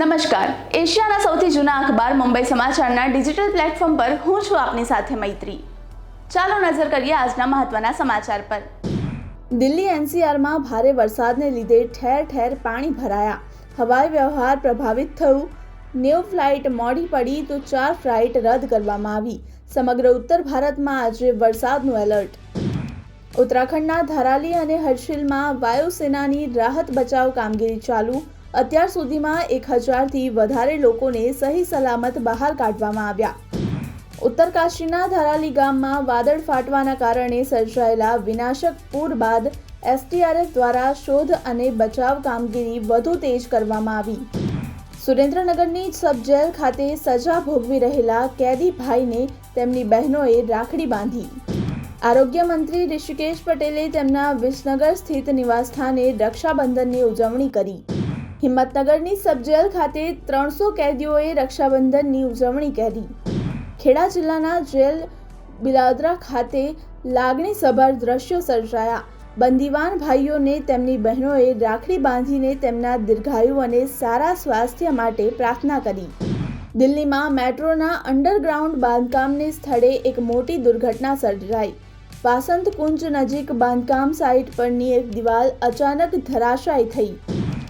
નમસ્કાર. એશિયાના સૌથી જૂના અખબાર મુંબઈ સમાચારના ડિજિટલ પ્લેટફોર્મ પર હું છું આપની સાથે મૈત્રી. ચાલો નજર કરીએ આજના મહત્વના સમાચાર પર. દિલ્હી એનસીઆરમાં ભારે વરસાદને લીધે ઠેર ઠેર પાણી ભરાયા. હવાઈ વ્યવહાર પ્રભાવિત થયું. નેવ ફ્લાઇટ મોડી પડી તો ચાર ફ્લાઇટ રદ કરવામાં આવી. સમગ્ર ઉત્તર ભારતમાં આજે વરસાદનું એલર્ટ. ઉત્તરાખંડના ધારાલી અને હર્ષિલમાં વાયુસેનાની રાહત બચાવ કામગીરી ચાલુ. અત્યાર સુધીમાં એક હજારથી વધારે લોકોને સહી સલામત બહાર કાઢવામાં આવ્યા. ઉત્તરકાશીના ધરાલી ગામમાં વાદળ ફાટવાના કારણે સર્જાયેલા વિનાશક પૂર બાદ એસટીઆરએફ દ્વારા શોધ અને બચાવ કામગીરી વધુ તેજ કરવામાં આવી. સુરેન્દ્રનગરની સબ જેલ ખાતે સજા ભોગવી રહેલા કેદી ભાઈને તેમની બહેનોએ રાખડી બાંધી. આરોગ્ય મંત્રી ઋષિકેશ પટેલે તેમના વિસનગર સ્થિત નિવાસસ્થાને રક્ષાબંધનની ઉજવણી કરી. હિંમતનગરની સબજેલ ખાતે ત્રણસો કેદીઓએ રક્ષાબંધનની ઉજવણી કરી. ખેડા જિલ્લાના જેલ બિલાદરા ખાતે લાગણીસભર દ્રશ્યો સર્જાયા. બંદીવાન ભાઈઓને તેમની બહેનોએ રાખડી બાંધીને તેમના દીર્ઘાયુ અને સારા સ્વાસ્થ્ય માટે પ્રાર્થના કરી. દિલ્હીમાં મેટ્રોના અંડરગ્રાઉન્ડ બાંધકામને સ્થળે એક મોટી દુર્ઘટના સર્જાઈ. વાસંત કુંજ નજીક બાંધકામ સાઇટ પરની એક દિવાલ અચાનક ધરાશાયી થઈ.